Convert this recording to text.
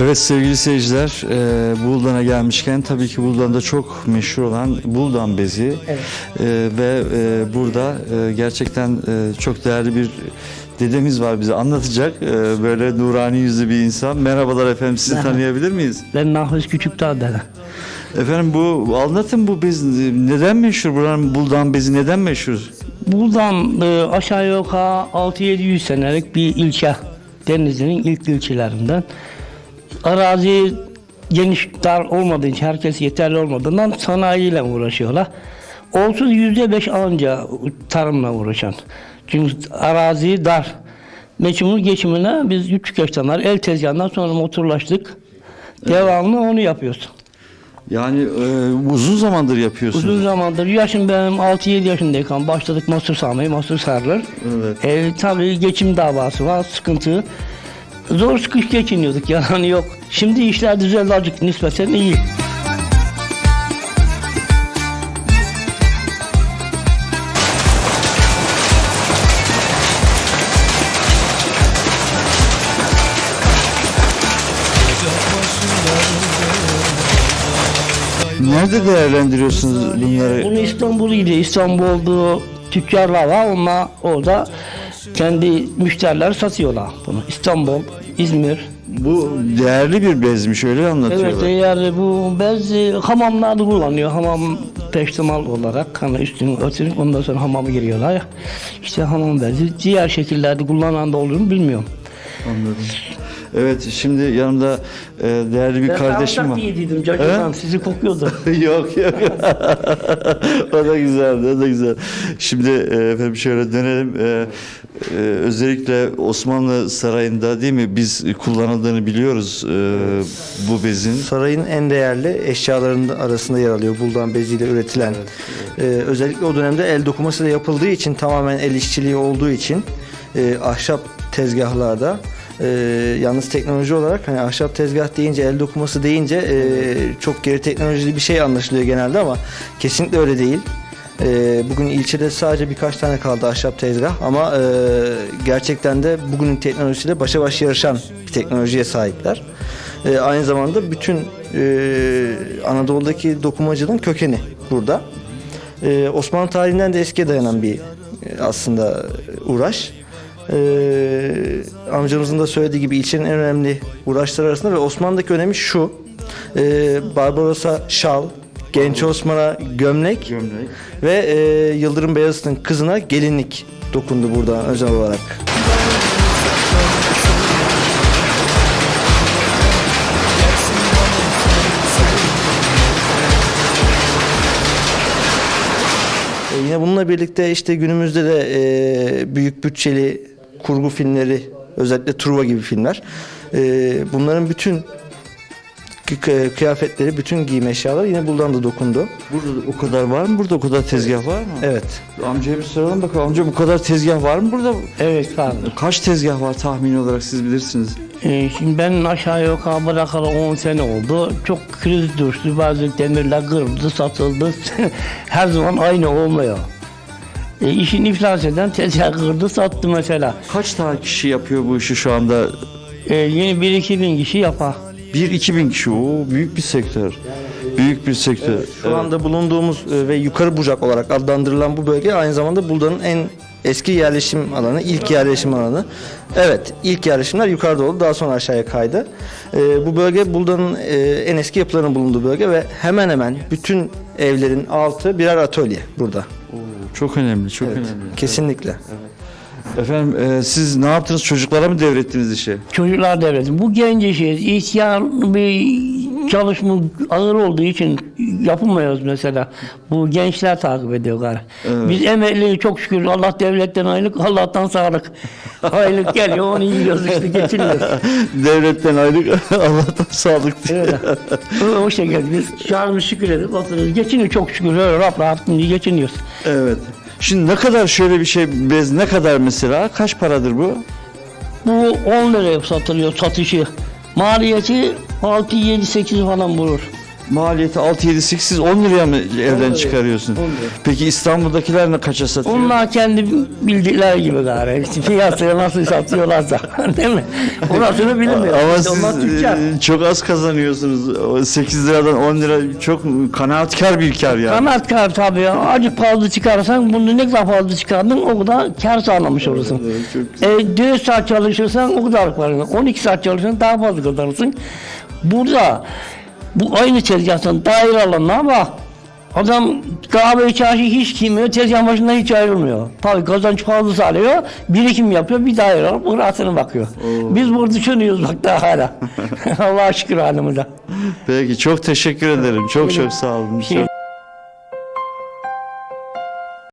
Evet sevgili seyirciler, e, Buldan'a gelmişken tabii ki Buldan'da çok meşhur olan Buldan bezi Evet. E, ve e, burada e, gerçekten e, çok değerli bir dedemiz var bize anlatacak. E, böyle nurani yüzlü bir insan. Merhabalar efendim sizi tanıyabilir miyiz? Ben Mahfuz Küçükdağ dede. Efendim bu anlatın bu bez neden meşhur? Buranın Buldan bezi neden meşhur? Buradan e, aşağı yukarı 6-700 senelik bir ilçe. Denizli'nin ilk ilçelerinden. Arazi geniş dar olmadığı için, herkes yeterli olmadığından sanayiyle uğraşıyorlar. Olsuz yüzde beş anca tarımla uğraşan. Çünkü arazi dar. Meçhumul geçimine biz küçük yaştanlar el tezgahından sonra motorlaştık. Devamlı onu yapıyoruz. Yani e, uzun zamandır yapıyorsunuz. Uzun zamandır yaşım benim 6-7 yaşındayken başladık mahsur sarmayı, mahsur sarılır. Evet. E, tabii geçim davası var, sıkıntı. Zor sıkış geçiniyorduk yani yok. Şimdi işler düzeldi azıcık nispeten iyi. Nerede değerlendiriyorsunuz bunları? Bunu İstanbul ile İstanbul'da tüccarlar var. Onlar orada kendi müşteriler satıyorlar bunu. İstanbul, İzmir. Bu değerli bir bezmiş öyle anlatıyorlar. Evet eğer bu bez e, hamamlarda kullanıyor. Hamam peştemal olarak hani üstünü örtünüp ondan sonra hamama giriyorlar. İşte hamam bezi diğer şekillerde kullanan da olur mu bilmiyorum. Anladım. Evet şimdi yanımda e, değerli bir kardeşim var. diyediydim çocuğum sizi kokuyordu. yok yok. o da güzeldi, o da güzel. Şimdi e, efendim şöyle dönelim. E, e, özellikle Osmanlı Sarayı'nda değil mi biz kullanıldığını biliyoruz e, bu bezin. Sarayın en değerli eşyalarının arasında yer alıyor. Buldan beziyle üretilen. Ee, özellikle o dönemde el dokuması da yapıldığı için tamamen el işçiliği olduğu için e, ahşap tezgahlarda e, yalnız teknoloji olarak hani ahşap tezgah deyince el dokuması deyince e, çok geri teknolojili bir şey anlaşılıyor genelde ama kesinlikle öyle değil. E, bugün ilçede sadece birkaç tane kaldı ahşap tezgah ama e, gerçekten de bugünün teknolojisiyle başa baş yarışan bir teknolojiye sahipler. E, aynı zamanda bütün e, Anadolu'daki dokumacılığın kökeni burada. E, Osmanlı tarihinden de eskiye dayanan bir e, aslında uğraş. E, amcamızın da söylediği gibi ilçenin en önemli uğraşları arasında ve Osmanlı'daki önemi şu. E, Barbaros'a şal, Genç Osman'a gömlek, Gömlek. ve e, Yıldırım Beyazıt'ın kızına gelinlik dokundu burada özel olarak. E, yine bununla birlikte işte günümüzde de e, büyük bütçeli kurgu filmleri özellikle Truva gibi filmler e, bunların bütün kı- kıyafetleri, bütün giyim eşyaları yine buradan da dokundu. Burada o kadar var mı? Burada o kadar tezgah var mı? Evet. Amcaya bir soralım bakalım. Amca bu kadar tezgah var mı burada? evet vardı. Kaç tezgah var tahmini olarak siz bilirsiniz. Ee, şimdi ben aşağı yukarı bırakalı 10 sene oldu. Çok kriz düştü. Bazı demirler kırıldı, satıldı. Her zaman aynı olmuyor. E, işin iflas eden tezgah kırdı, sattı mesela. Kaç tane kişi yapıyor bu işi şu anda? E, yeni 1-2 bin kişi yapar. 1-2 bin kişi. Oo, büyük bir sektör. Büyük bir sektör. Şu anda bulunduğumuz e, ve yukarı bucak olarak adlandırılan bu bölge aynı zamanda Bulda'nın en eski yerleşim alanı, ilk yerleşim alanı. Evet, ilk yerleşimler yukarıda oldu, daha sonra aşağıya kaydı. E, bu bölge Bulda'nın e, en eski yapılarının bulunduğu bölge ve hemen hemen bütün evlerin altı birer atölye burada. Çok önemli, çok önemli. Kesinlikle. Efendim e, siz ne yaptınız? Çocuklara mı devrettiniz işi? Çocuklar devleti. Bu genç işi, ihtiyar bir çalışma ağır olduğu için yapamıyoruz mesela. Bu gençler takip ediyorlar. Biz emekli çok şükür Allah devletten aylık, Allah'tan sağlık. aylık geliyor, onu yiyoruz işte geçiniyoruz. Devletten aylık Allah'tan sağlık diye. Öyle. o, şekilde biz çağrımız şükür edip oturuyoruz. Geçiniyor çok şükür. Öyle rahat rahat geçiniyoruz. Evet. Şimdi ne kadar şöyle bir şey bez ne kadar mesela? Kaç paradır bu? Bu 10 liraya satılıyor satışı. Maliyeti 6, 7, 8 falan bulur. Maliyeti 6 7 8 siz 10 liraya mı evden çıkarıyorsun? Peki İstanbul'dakiler ne kaça satıyor? Onlar kendi bildikleri gibi gari. İşte Piyasaya nasıl satıyorlarsa. Değil mi? Orasını bilmiyorum. Ama İşte siz e, çok az kazanıyorsunuz. O 8 liradan 10 lira çok kanaatkar bir kar yani. Kanat kar tabii. Acık fazla çıkarsan bunu ne kadar fazla çıkardın o kadar kar sağlamış olursun. E, 4 saat çalışırsan o kadar kazanırsın. 12 saat çalışırsan daha fazla kazanırsın. Burada bu aynı tezgahtan daire alanına bak. Adam kahve çarşı hiç kimmiyor, tezgah başında hiç ayrılmıyor. Tabii kazanç fazla alıyor, birikim yapıyor, bir daire alıp rahatına bakıyor. Biz burada düşünüyoruz bak daha hala. Allah'a şükür halimize. Peki çok teşekkür ederim. Çok çok sağ olun. Şey-